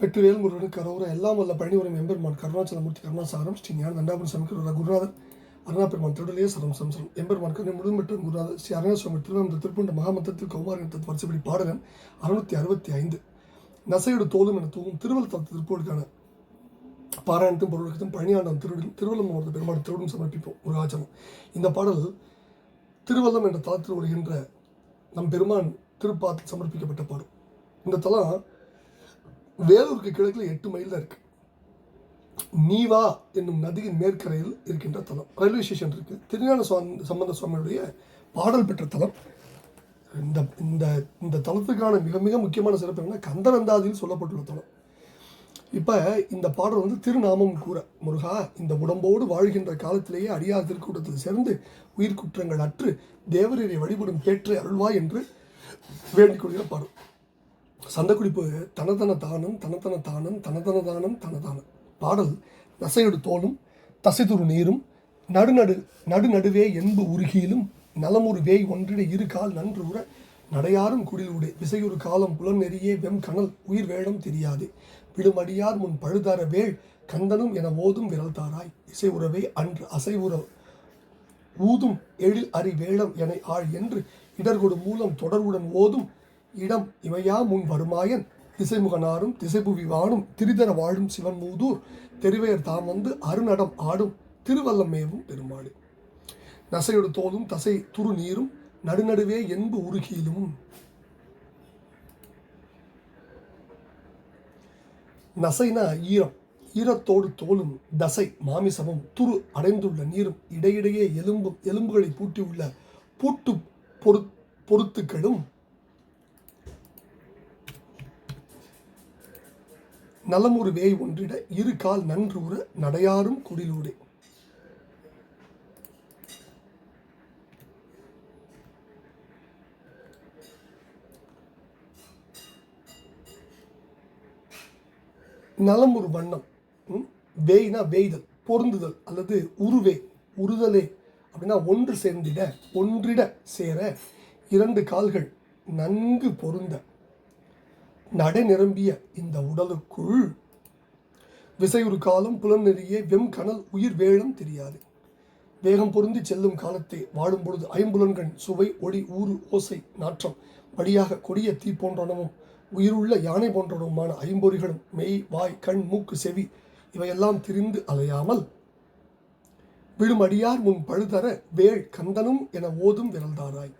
வெற்றிவேல் முருகன் கரோர எல்லாம் வல்ல பழனிவரம் எம்பெருமான் கருணாச்சலமூர்த்தி கருணாசாரம் ஸ்ரீ ஞான தண்டாபுரம் சமீகர குருநாதர் அருணாபெருமான் திருடலே சரம் சம்சரம் எம்பெருமான் கருணை முழுவதும் பெற்ற குருநாதர் ஸ்ரீ அருணாசுவாமி திருவனந்த திருப்பண்ட மகாமந்திரத்தில் கௌமாரின் தத்து வருஷப்படி பாடலன் அறுநூத்தி அறுபத்தி ஐந்து. நசையோடு தோலும் என தூவும் திருவள்ள தத்து திருப்போருக்கான பாராயணத்தும் பொருளுக்கும் பழனியாண்டம் திருடன் திருவள்ளம் மாவட்ட பெருமாள் திருடன் சமர்ப்பிப்போம். ஒரு ஆச்சரம் இந்த பாடல் திருவல்லம் என்ற தளத்தில் வருகின்ற நம் பெருமான் திருப்பாத்தில் சமர்ப்பிக்கப்பட்ட பாடல். இந்த தலம் வேலூருக்கு கிழக்கில் எட்டு மைல் தான் இருக்கு. நீவா என்னும் நதியின் மேற்கரையில் இருக்கின்ற தலம். ரயில்வே ஸ்டேஷன் இருக்குது திருஞான சுவாமி சம்பந்த சுவாமியுடைய பாடல் பெற்ற தலம். இந்த இந்த இந்த தலத்துக்கான மிக மிக முக்கியமான சிறப்பு என்னென்னா கந்தரந்தாதியில் சொல்லப்பட்டுள்ள தலம். இப்போ இந்த பாடல் வந்து திருநாமம் கூற முருகா இந்த உடம்போடு வாழ்கின்ற காலத்திலேயே அடியார் திருக்கூட்டத்தில் சேர்ந்து உயிர் குற்றங்கள் அற்று தேவரீரை வழிபடும் கேற்று அருள்வா என்று வேண்டிக் கொள்கிற பாடல். சந்தக்குடிப்பு தனதன தானம் தனதன தானம் தனதன தானம் தனதானம். பாடல் நசையொடு தோலும் தசைதுரு நீரும் நடுநடு நடுநடுவே என்பு உருகியிலும் நலமுறு வேய் ஒன்றிட இரு கால் நன்று உற நடையாரும் குடிலூடே. விசையொரு காலம் புலன் நெறியே வெம் கணல் உயிர் வேடம் தெரியாது. விடுமடியார் முன் பழுதார வேள் கந்தனும் என ஓதும் விரல் தாராய். இசை உறவே அன்று அசை உற ஊதும் எழில் அறி வேளம் என ஆள் என்று இடர்கொடு மூலம் தொடர்புடன் ஓதும் இடம் இவையா முன் வருமாயன். திசைமுகனாரும் திசைபுவி வாணும் திரிதர வாழும் சிவன் மூதூர் தெரிவையர் தாம் வந்து அருநடம் ஆடும் திருவல்லமேவும் பெருமாளே. நசையொடு தோலும் தசை துரு நீரும் நடுநடுவே என்பு உருகியிலும். நசைனா ஈரம். ஈரத்தோடு தோலும் தசை மாமிசமும் துரு அடைந்துள்ள நீரும் இடையிடையே எலும்பும் எலும்புகளை பூட்டியுள்ள பூட்டு பொரு பொருத்துக்களும் நலமுறு வேய் ஒன்றிட இரு கால் நன்றூற நடையாரும் குடிலூடே. நலம் ஒரு வண்ணம் வேய்னா வேய்தல் பொருந்துதல் அல்லது உருவே உறுதலே அப்படின்னா ஒன்று சேர்ந்திட ஒன்றிட சேர இரண்டு கால்கள் நன்கு பொருந்த. நடை நிரம்பிய இந்த உடலுக்குள் விசையுறு காலம் புலநெறிய வெம் கனல் உயிர் வேளம் தெரியாது. வேகம் பொருந்தி செல்லும் காலத்தை வாழும் பொழுது ஐம்புலன்கள் சுவை ஒளி ஊறு ஓசை நாற்றம் வழியாக கொடிய தீ போன்றனவும் உயிருள்ள யானை போன்றனவுமான ஐம்பொறிகளும் மெய் வாய் கண் மூக்கு செவி இவையெல்லாம் திரிந்து அலையாமல் விழுமடியார் முன் பழுதர வேள் கந்தனும் என ஓதும் விரல்தாராய்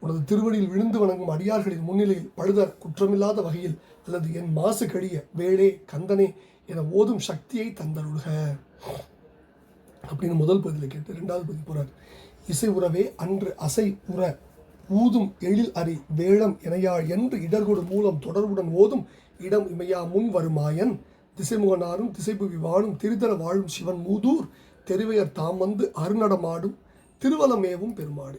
உனது திருவடியில் விழுந்து வணங்கும் அடியார்களின் முன்னிலையில் பழுதர குற்றமில்லாத வகையில் அல்லது என் மாசு கழிய வேளே கந்தனே என ஓதும் சக்தியை தந்தருள்க. அப்படின்னு முதல் பகுதியில் கேட்டு ரெண்டாவது பகுதி போகிறார் இசை உறவே அன்று அசை உற ஊதும் எழில் அறி வேளம் இணையாள் என்று இடர்கொடு மூலம் தொடர்புடன் ஓதும் இடம் இமையா முன் வருமாயன். திசைமுகனாரும் திசைபுவி வாழும் திருதர வாழும் சிவன் மூதூர் தெருவையர் தாம் வந்து அருநடமாடும் திருவலமேவும் பெருமாடு.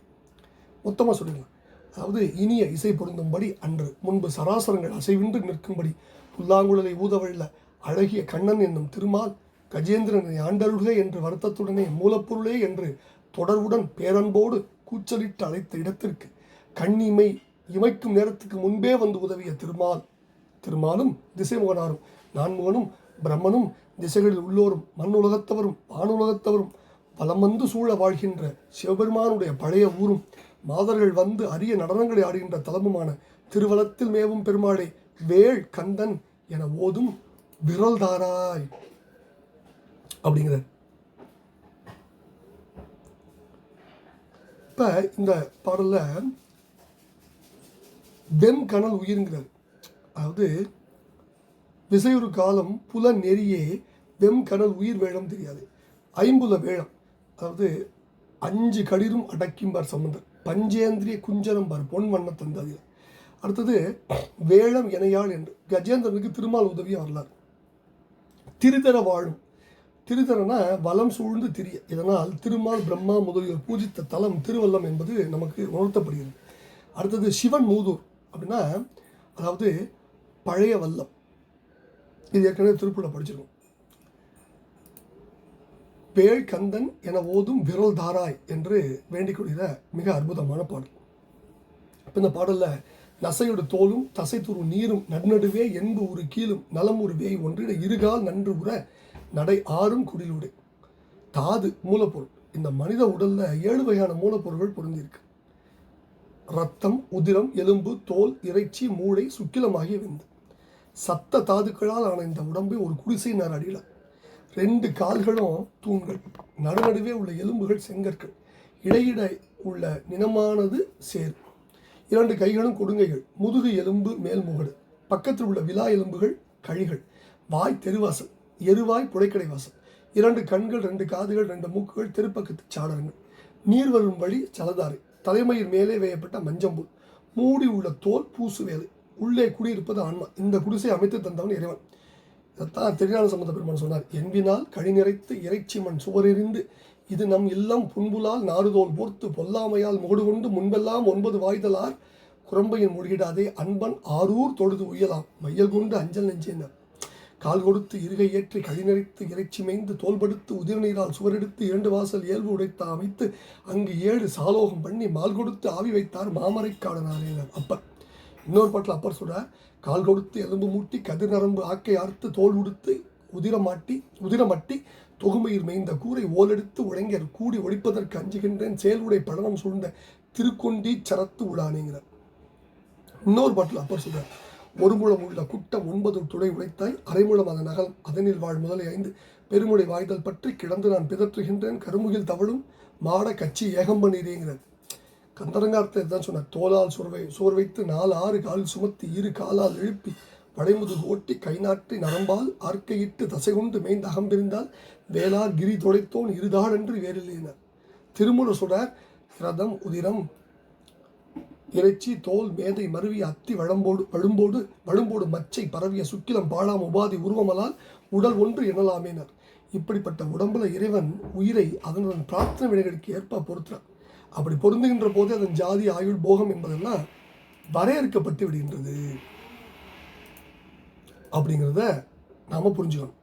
மொத்தமாக சொல்லிடலாம் அதாவது இனிய இசை பொருந்தும்படி அன்று முன்பு சராசரங்கள் அசைவின்றி நிற்கும்படி புல்லாங்குழலை ஊதவள்ள அழகிய கண்ணன் என்னும் திருமால் கஜேந்திரனை ஆண்டருகே என்று வருத்தத்துடனே மூலப்பொருளே என்று தொடர்புடன் பேரன்போடு கூச்சலிட்டு அழைத்த இடத்திற்கு கண்ணிமை இமைக்கும் நேரத்துக்கு முன்பே வந்து உதவிய திருமால். திருமாலும் திசைமுகனாரும் நான்முகனும் பிரம்மனும் திசைகளில் உள்ளோரும் மண் உலகத்தவரும் வானுலகத்தவரும் வலம் வந்து சூழ வாழ்கின்ற சிவபெருமானுடைய பழைய ஊரும் மாதர்கள் வந்து அரிய நடனங்களை ஆடுகின்ற தலமுமான திருவலத்தில் மேவும் பெருமாளை வேள் கந்தன் என ஓதும் விரல்தாராய் அப்படிங்கிறார். இப்போ இந்த பாடலில் வெண்கணல் உயிருங்கிறார். அதாவது விசையுறு காலம் புல நெறியே வெம்கடல் உயிர் வேழம் தெரியாது. ஐம்புல வேழம் அதாவது அஞ்சு களிரும் அடக்கிம்பார் சம்பந்தர். பஞ்சேந்திரிய குஞ்சரம் பார் பொன் வண்ண தந்தது. அடுத்தது வேளம் இணையாள் என்று. கஜேந்திரனுக்கு திருமால் உதவியாக வரலாறு. திருதர வாழும். திருதரனா வலம் சூழ்ந்து திரிய. இதனால் திருமால் பிரம்மா முதலியோர் பூஜித்த தலம் திருவல்லம் என்பது நமக்கு உணர்த்தப்படுகிறது. அடுத்தது சிவன் மூதூர் அப்படின்னா அதாவது பழைய வல்லம். இது ஏற்கனவே திருப்பூரில் படிச்சிருக்கோம். பேழ் கந்தன் என ஓதும் விரல் தாராய் என்று வேண்டிக்கொள்கிற மிக அற்புதமான பாடல். இப்போ இந்த பாடலில் நசையோட தோலும் தசைத்துரு நீரும் நடுநடுவே என்பு ஒரு கீழும் நலம் ஒரு வேய் ஒன்றிட இருகால் நன்று உற நடை ஆறும் குடிலுடை. தாது மூலப்பொருள். இந்த மனித உடலில் ஏழு வகையான மூலப்பொருள்கள் பொருந்திருக்கு ரத்தம் உதிரம் எலும்பு தோல் இறைச்சி மூளை சுக்கிலமாகிய விந்து சத்த தாதுக்களால் ஆன இந்த உடம்பை ஒரு குடிசை நேர அடியில் ரெண்டு கால்களும் தூண்கள். நடுநடுவே உள்ள எலும்புகள் செங்கற்கள். இடையிட உள்ள நினமானது சேர். இரண்டு கைகளும் கொடுங்கைகள். முதுகு எலும்பு மேல் முகடு. பக்கத்தில் உள்ள விலா எலும்புகள் கழிகள். வாய் தெருவாசல். எருவாய் புடைக்கடை வாசல். இரண்டு கண்கள் ரெண்டு காதுகள் ரெண்டு மூக்குகள் தெருப்பக்கத்து சாடரங்கள் நீர் வரும் வழி சலதாரை தலைமையில் மேலே வேயப்பட்ட மஞ்சம்பூல் மூடி உள்ள தோல் பூசு வேலை உள்ளே குடியிருப்பது ஆன்மா. இந்த குடிசை அமைத்து தந்தவன் இறைவன். இதைத்தான் திருஞான சம்பந்த பெருமான் சொன்னார் என்பினால் கழி நிறைத்து இறைச்சி மண் சுவரெறிந்து இது நம் இல்லம் புண்புலால் நாறுதோல் போர்த்து பொல்லாமையால் முகடு கொண்டு முன்பெல்லாம் ஒன்பது வாய்தலார் குரம்பையின் மூழ்கிடாதே அன்பன் ஆரூர் தொழுது உயலாம் மையல் கொண்டு அஞ்சல் நெஞ்சேனர் கால் கொடுத்து இருகை ஏற்றி கழிநரைத்து இறைச்சி மேய்ந்து தோல்படுத்து உதிர்நீரால் சுவரெடுத்து இரண்டு வாசல் இயல்பு உடைத்து அமைத்து அங்கு ஏழு சாலோகம் பண்ணி மால் கொடுத்து ஆவி வைத்தார் மாமரைக்காடனாரேனர் அப்பர் இன்னொரு பாட்டில் அப்பர் சொல்கிறார் கால் கொடுத்து எலும்பு மூட்டி கதிர் நரம்பு ஆக்கை அறுத்து தோல் உடுத்து உதிரமாட்டி உதிரமட்டி தொகுமையில் மேய்ந்த கூரை ஓலெடுத்து உழங்கியர் கூடி ஒழிப்பதற்கு அஞ்சுகின்றேன் செயலுடை படனம் சூழ்ந்த திருக்கொண்டி சரத்து உளானேங்கிறார் இன்னொரு பாட்டில் அப்பர் சொல்கிறார் ஒரு முழம் உள்ள குட்டம் ஒன்பது துளை உழைத்தாய் அரைமுழம் அதன் நகல் அதனில் வாழ் முதலை ஐந்து பெருமுடை வாய்தல் பற்றி கிடந்து நான் பிதற்றுகின்றேன் கருமுகில் தவழும் மாட கட்சி ஏகம்ப நீரேங்கிறார் கந்தரங்கார்த்தை தான் சொன்னார். தோலால் சுரவை சோர் வைத்து நாலு ஆறு கால் சுமத்தி இரு காலால் எழுப்பி படைமுது ஓட்டி கைநாட்டி நரம்பால் ஆர்க்கையிட்டு தசை கொண்டு மேய்ந்த அகம்பிருந்தால் வேளார் கிரி தொலைத்தோன் இருதாடென்று வேறில்லையினர் திருமுல சொல்றார் ரதம் உதிரம் இறைச்சி தோல் மேதை மருவி அத்தி வழம்போடு வழும்போடு வழும்போடு மச்சை பரவிய சுக்கிலம் பாழாம் உபாதி உருவமலால் உடல் ஒன்று எனலாமேனர் இப்படிப்பட்ட உடம்புல இறைவன் உயிரை அதனுடன் பிரார்த்தனை வினைகளுக்கு ஏற்ப பொறுத்துறான் அப்படி பொருந்துகின்ற போது அதன் ஜாதி ஆயுள் போகம் என்பதெல்லாம் வரையறுக்கப்பட்டு விடுகின்றது. அப்படிங்கிறத நாம புரிஞ்சுக்கணும்.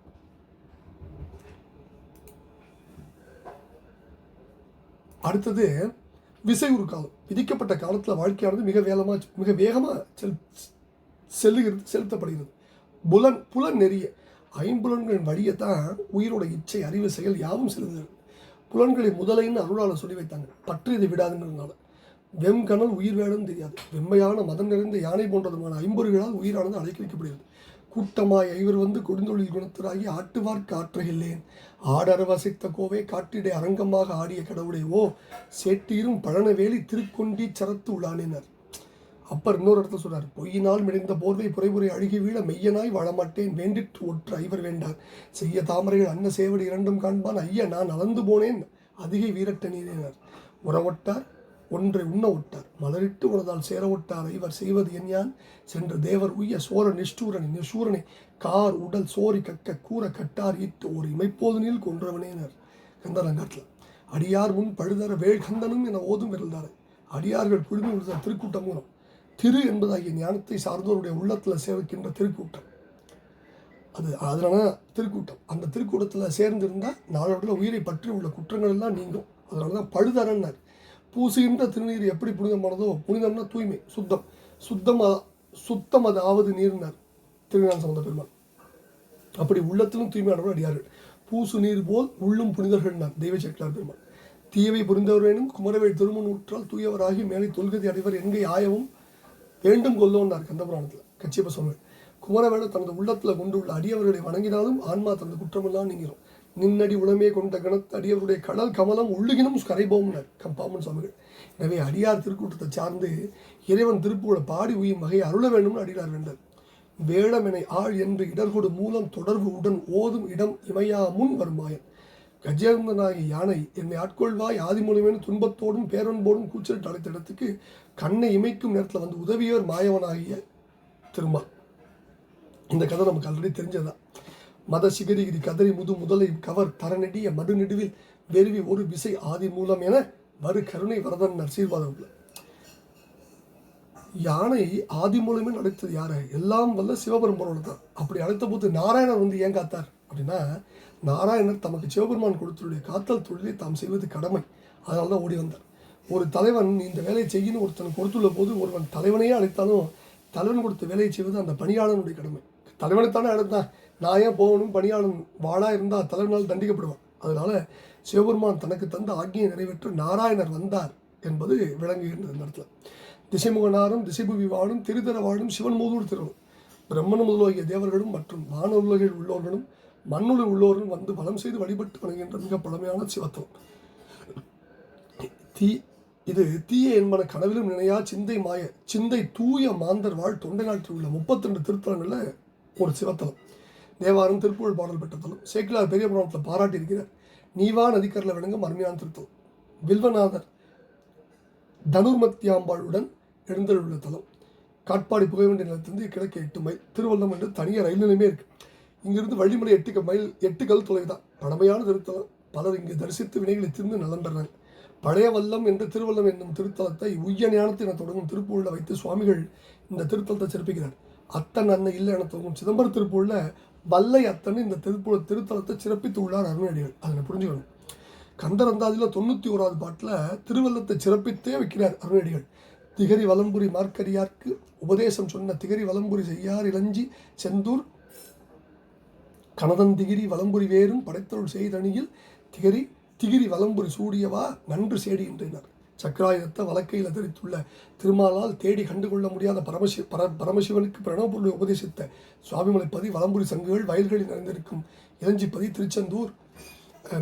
அடுத்தது விசையுறு காலம். விதிக்கப்பட்ட காலத்தில் வாழ்க்கையானது மிக வேகமாக மிக வேகமாக செல் செல்லுகிறது செலுத்தப்படுகிறது. புலன் புலன் நெறிய. ஐம்புலன்களின் வழியை தான் உயிரோட இச்சை அறிவு செயல் யாவும் செலுத்துகிறது. புலன்களை முதலைன்னு அருளாளர் சொல்லி வைத்தாங்க. பற்று இதை விடாதுங்கிறதுனால வெம்கணல் உயிர் வேணும்னு தெரியாது. வெம்மையான மதம் நிறைந்த யானை போன்றதுமான ஐம்பொருகளால் உயிரானது அழைக்க வைக்கப்படுகிறது. கூட்டமாய் ஐவர் வந்து கொடுந்தொழில் குணத்தராகி ஆட்டுவார்க்கு ஆற்றுகில்லேன் ஆடர வசித்த கோவை காட்டிடை அரங்கமாக ஆடிய கடவுளை ஓ சேட்டீரும் பழனவேலி திருக்கொண்டி சரத்து உள்ளானினர் அப்பர் இன்னொரு இடத்துல சொல்றார் பொய்யினால் மிடைந்த போர்வை புரைபுரை அழுகி வீழ மெய்யனாய் வாழமாட்டேன் வேண்டிற்று ஒற்று ஐவர் வேண்டார். செய்ய தாமரைகள் அன்ன சேவடி இரண்டும் காண்பான் ஐயா நான் அளந்து போனேன் அதிகை வீரட்ட உறவொட்டார் ஒன்றை உண்ண ஒட்டார். மலரிட்டு உனதால் சேர ஒட்டார் இவர் செய்வது என் யான். சென்று தேவர் உய்ய சோர நிஷ்டூரனை நிஷூரனை கார் உடல் சோரி கக்க கூற கட்டார் ஈட்டு ஒரு இமைப்போதனில் கொன்றவனேனர் கந்தரங்காட்டில் அடியார் முன் பழுதர வேழ்கந்தனும் என ஓதும் இருந்தார் அடியார்கள் குழுமி திருக்கூட்டம் திருக்கூட்டமும் திரு என்பதாகிய ஞானத்தை சார்ந்தோருடைய உள்ளத்தில் சேவிக்கின்ற திருக்கூட்டம். அது அதனால திருக்கூட்டம். அந்த திருக்கூட்டத்தில் சேர்ந்திருந்தால் நாளோட உயிரை பற்றி உள்ள குற்றங்கள் எல்லாம் நீங்கும். அதனால தான் பழுதரன்னார் பூசுகின்ற திருநீர் எப்படி புனிதமானதோ புனிதம்னா தூய்மை சுத்தம். சுத்தம் சுத்தம் அது ஆவது நீர்னார் திருஞான சம்பந்த பெருமாள் அப்படி உள்ளத்திலும் தூய்மையானவர் அடியார்கள். பூசு நீர் போல் உள்ளும் புனிதர்கள்னார் தெய்வ சேக்கலார் பெருமாள் தீயவை புரிந்தவரேனும் குமரவேல் திருமணூற்றால் தூயவராகி மேலே தொல்கதி அடைவர் எங்கே ஆயவும் வேண்டும் கொல்லோன்னார் கந்தபுராணத்தில். கச்சியப்ப சுவாமி குமரவேலர் தனது உள்ளத்தில் கொண்டுள்ள அடியவர்களை வணங்கினாலும் ஆன்மா தனது குற்றமெல்லாம் நீங்கிறோம் நின்னடி உளமே கொண்ட கணத்து அடியவருடைய கடல் கமலம் உள்ளுகினும் கரைபோம்னர். கம்பாமன் சுவாமிகள் எனவே அடியார் திருக்கூட்டத்தை சார்ந்து இறைவன் திருப்புகளை பாடி உயும் வகை அருள வேண்டும்னு அடியார் வேண்டார். வேடமெனை ஆள் என்று இடர்கொடு மூலம் தொடர்பு உடன் ஓதும் இடம் இமையா முன் வருமாயன். கஜேந்திரனாகிய யானை என்னை ஆட்கொள்வாய் ஆதிமூலமேனு துன்பத்தோடும் பேரன்போடும் கூச்சலிட்டு அழைத்த இடத்துக்கு கண்ணை இமைக்கும் நேரத்தில் வந்து உதவியோர் மாயவனாகிய திருமால். இந்த கதை நமக்கு ஆல்ரெடி தெரிஞ்சதுதான் மத சிகரிகிரி கதறி முது முதலை கவர் தரநெடிய மடுநெடுவில் வெறுவி ஒரு விசை ஆதி மூலம் என வரு கருணை வரதன் நர்சீர்வாதம் யானை ஆதி மூலமே அழைத்தது யாரை? எல்லாம் வல்ல சிவபெருமானோட தான். அப்படி அழைத்த போது நாராயணர் வந்து ஏன் காத்தார்? அப்படின்னா நாராயணர் தமக்கு சிவபெருமான் கொடுத்துடைய காத்தல் தொழிலை தாம் செய்வது கடமை. அதனால தான் ஓடி வந்தார். ஒரு தலைவன் இந்த வேலையை செய்யணும் ஒருத்தன் கொடுத்துள்ள போது ஒருவன் தலைவனையே அழைத்தாலும் தலைவன் கொடுத்த வேலையை செய்வது அந்த பணியாளனுடைய கடமை. தலைவனைத்தானே அழைத்தான் நான் ஏன் போகணும்? பணியாளன் வாழா இருந்தால் தலைவனால் தண்டிக்கப்படுவான். அதனால சிவபெருமான் தனக்கு தந்த ஆக்கியை நிறைவேற்ற நாராயணர் வந்தார் என்பது விளங்குகின்றது இந்த இடத்துல. திசைமுகனாரும் திசைபுவி வாழும் திருதர வாழும் சிவன் மூதூர் திருவனும். பிரம்மன் முதலாகிய தேவர்களும் மற்றும் வானவுலகில் உள்ளவர்களும் மண்ணுள் உள்ளோர்கள் வந்து வளம் செய்து வழிபட்டு வணங்குகின்ற மிக பழமையான சிவத்துவம் தீ இது தீய என்பன கனவிலும் நினையா சிந்தை மாய சிந்தை தூய மாந்தர் வாழ் தொண்டை நாட்டில் உள்ள முப்பத்தி ரெண்டு திருத்தலங்களில் ஒரு சிவத்தலம். தேவாரம் திருப்புகழ் பாடல் பெற்ற தலம். சேக்கிலார் பெரிய புராணத்தில் பாராட்டி இருக்கிறார் நீவா நதிக்கரில் விளங்கும் அருமையான திருத்தலம். வில்வநாதர் தனுர்மத்தியாம்பாளுடன் எழுந்தருள்ள தலம். காட்பாடி புகைவண்டி நிலத்திலிருந்து கிழக்கு எட்டு மைல் திருவள்ளம் என்று தனியாக ரயில் நிலையமே இருக்குது இங்கிருந்து வழிமுறை எட்டு மைல் எட்டு கல் தொலைவு தான் பழமையான திருத்தலம் பலர் இங்கு தரிசித்து வினைகளை திருந்து நலம் பெறாங்க பழைய வல்லம் என்ற திருவல்லம் என்னும் திருத்தலத்தை உய்ய ஞானத்தை என தொடங்கும் திருப்பூரில் வைத்து சுவாமிகள் இந்த திருத்தலத்தை சிறப்பிக்கிறார். அத்தன் அன்னை இல்லை என தொடங்கும் சிதம்பரம் திருப்பூரில் வல்லை அத்தன் இந்த திருப்பூர் திருத்தலத்தை சிறப்பித்து உள்ளார் அருணடிகள் அதனை புரிஞ்சுக்கணும். கந்தரந்தாதியில் தொண்ணூற்றி ஓராவது பாட்டில் திருவள்ளத்தை சிறப்பித்தே வைக்கிறார் அருணடிகள். திகரி வலம்புரி மார்க்கரியார்க்கு உபதேசம் சொன்ன திகரி வலம்புரி செய்யார் இளஞ்சி செந்தூர் கனதந்திகிரி வலம்புரி வேறும் படைத்தருள் செய்தணியில் திகரி திகிரி வலம்புரி சூடியவா நன்று சேடி என்றனர். சக்கராயுதத்தை வழக்கையில் தரித்துள்ள திருமாலால் தேடி கண்டுகொள்ள முடியாத பரமசி பர பரமசிவனுக்கு பிரணவ பொருளை உபதேசித்த சுவாமிமலைப்பதி வலம்புரி சங்குகள் வயல்களில் நிறைந்திருக்கும். இளஞ்சிப்பதி திருச்செந்தூர்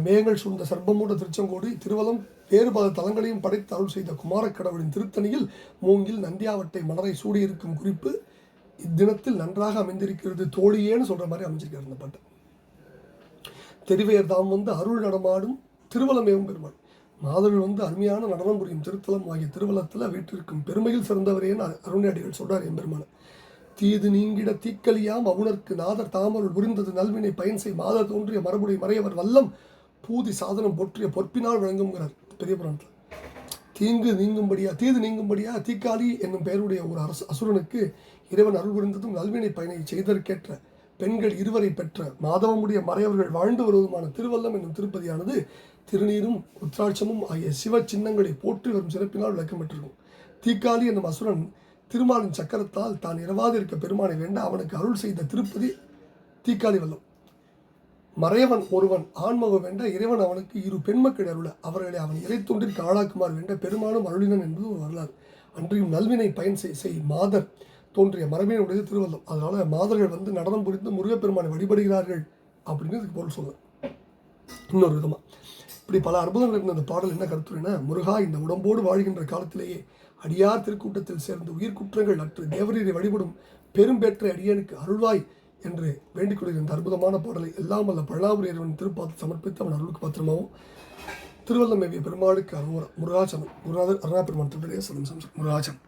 மேகங்கள் சூழ்ந்த சர்ப்பமூட திருச்செங்கோடு திருவலம் வேறு பல தலங்களையும் படைத்து அருள் செய்த குமாரக்கடவுளின் திருத்தணியில் மூங்கில் நந்தியாவட்டை மலரை சூடியிருக்கும் குறிப்பு இத்தினத்தில் நன்றாக அமைந்திருக்கிறது தோழியேன்னு சொல்கிற மாதிரி அமைஞ்சிருக்காரு இந்த பாட்டு. தெரிவையர் தாம் வந்து அருள் நடமாடும் திருவலமேவும் பெருமாள். மாதவர்கள் வந்து அருமையான நடனம் புரியும் திருத்தலம் ஆகிய திருவலத்தில் வீட்டிற்கும் பெருமையில் சிறந்தவரேன்னு அருணையடிகள் சொல்கிறார் எம்பெருமான தீது நீங்கிட தீக்களியாம் அவுணர்க்கு நாதர் தாமருள் புரிந்தது நல்வினை பயன் செய் மாதர் தோன்றிய மரபுடைய மறையவர் வல்லம் பூதி சாதனம் போற்றிய பொற்பினால் வழங்குங்கிறார் பெரிய புராணத்தில். தீங்கு நீங்கும்படியா தீது நீங்கும்படியா தீக்காளி என்னும் பெயருடைய ஒரு அரசு அசுரனுக்கு இறைவன் அருள் புரிந்ததும் நல்வினை பயனை செய்தற்கேற்ற பெண்கள் இருவரை பெற்ற மாதவமுடைய மறையவர்கள் வாழ்ந்து வருவதுமான திருவல்லம் என்னும் திருப்பதியானது திருநீரும் உத்ராட்சமும் ஆகிய சிவ சின்னங்களை போற்றி வரும் சிறப்பினால் விளக்கம் பெற்றிருக்கும். தீக்காளி என்னும் அசுரன் திருமாலின் சக்கரத்தால் தான் இரவாது இருக்க பெருமானை வேண்ட அவனுக்கு அருள் செய்த திருப்பதி தீக்காளி வல்லம் மறையவன் ஒருவன் ஆன்மகம் வேண்ட இறைவன் அவனுக்கு இரு பெண்மக்கள் அருள அவர்களை அவன் இறைத்தொண்டிற்கு ஆளாக்குமாறு வேண்ட பெருமானும் அருளினன் என்பது ஒரு வரலாறு. அன்றையும் நல்வினை பயன் செய் செய் மாதர் தோன்றிய மரபினுடைய திருவள்ளம். அதனால் மாதர்கள் வந்து நடனம் புரிந்து முருகப்பெருமானை வழிபடுகிறார்கள் அப்படின்னு இதுக்கு பொருள் சொல்லுவேன் இன்னொரு விதமாக இப்படி பல அற்புதங்கள் இருந்த அந்த பாடல் என்ன கருத்துரைனா முருகா இந்த உடம்போடு வாழ்கின்ற காலத்திலேயே அடியார் திருக்கூட்டத்தில் சேர்ந்து உயிர் குற்றங்கள் அற்று தேவரீரை வழிபடும் பெரும்பேற்றை அடியனுக்கு அருள்வாய் என்று வேண்டிக் கொள்கிற அற்புதமான பாடலை எல்லாம் அல்ல பழனாபுரி திருப்பாத்து சமர்ப்பித்து அவன் அருளுக்கு பாத்திரமாவும் திருவள்ளமேவிய பெருமாளுக்கு அருமுற முருகாச்சனம் குருநாதர் அருணா பெருமான் திருடைய சதம் முருகாச்சனம்